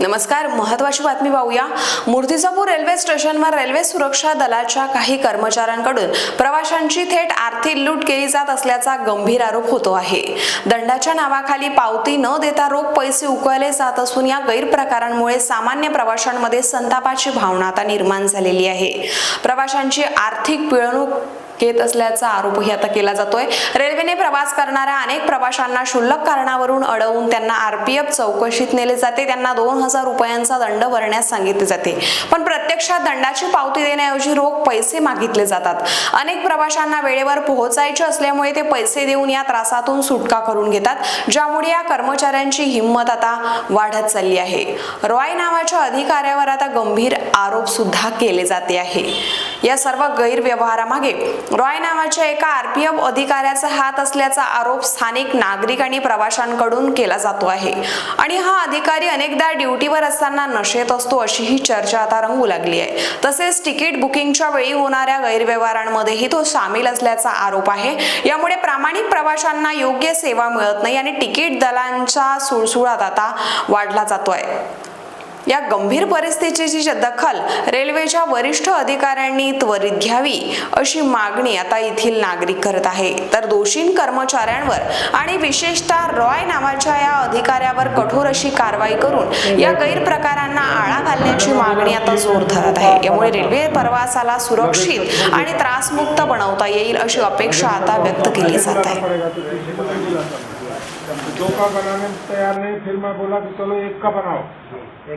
नमस्कार महत्वाची बातमी पाहूया. मूर्तिजापूर रेल्वे स्टेशनवर रेल्वे सुरक्षा दलाच्या काही कर्मचाऱ्यांकडून प्रवाशांची थेट आर्थिक लूट केली जात असल्याचा गंभीर आरोप होतो आहे. दंडाच्या नावाखाली पावती न देता रोख पैसे उकळले जात असून या गैरप्रकारांमुळे सामान्य प्रवाशांमध्ये संतापाची भावना आता निर्माण झालेली आहे. प्रवाशांची आर्थिक पिळवणूक घेत असल्याचा आरोपही आता केला जातोय. रेल्वेने प्रवास करणाऱ्या अनेक प्रवाशांना क्षुल्लक कारणावरून अडवून त्यांना आरपीएफ चौकशीत नेले जाते. त्यांना दोन हजार रुपयांचा दंड भरण्यास सांगितले जाते. पण प्रत्यक्षात दंडाची पावती देण्याऐवजी रोख पैसे मागितले जातात. अनेक प्रवाशांना वेळेवर पोहोचायचे असल्यामुळे ते पैसे देऊन या त्रासातून सुटका करून घेतात. ज्यामुळे या कर्मचाऱ्यांची हिंमत आता वाढत चालली आहे. रॉय नावाच्या अधिकाऱ्यावर आता गंभीर आरोप सुद्धा केले जाते आहे. या सर्व गैरव्यवहारामागे. रॉय नावाच्या एका आरपीएफ अधिकाऱ्याचा हात असल्याचा आरोप स्थानिक नागरिक आणि प्रवाशांकडून केला जातो आहे. आणि हा अधिकारी अनेकदा ड्युटीवर असताना नशेत असतो अशी ही चर्चा आता रंगू लागली आहे. तसेच तिकीट बुकिंगच्या वेळी होणाऱ्या गैरव्यवहारांमध्येही तो सामील असल्याचा आरोप आहे. यामुळे प्रामाणिक प्रवाशांना योग्य सेवा मिळत नाही आणि तिकीट दलांच्या सुळसुळात आता वाढला जातोय. या गंभीर परिस्थितीची दखल रेल्वेच्या वरिष्ठ अधिकाऱ्यांनी त्वरित घ्यावी अशी मागणी आता येथील नागरिक करत आहे. तर दोषी कर्मचाऱ्यांवर आणि विशेषतः रॉय नावाच्या या अधिकाऱ्यावर कठोर अशी कारवाई करून या गैरप्रकारांना आळा घालण्याची मागणी आता जोर धरत आहे. यामुळे रेल्वे प्रवासाला सुरक्षित आणि त्रासमुक्त बनवता येईल अशी अपेक्षा आता व्यक्त केली जात आहे. दो का बनाने में तैयार नहीं फिर मैं बोला कि चलो एक का बनाओ।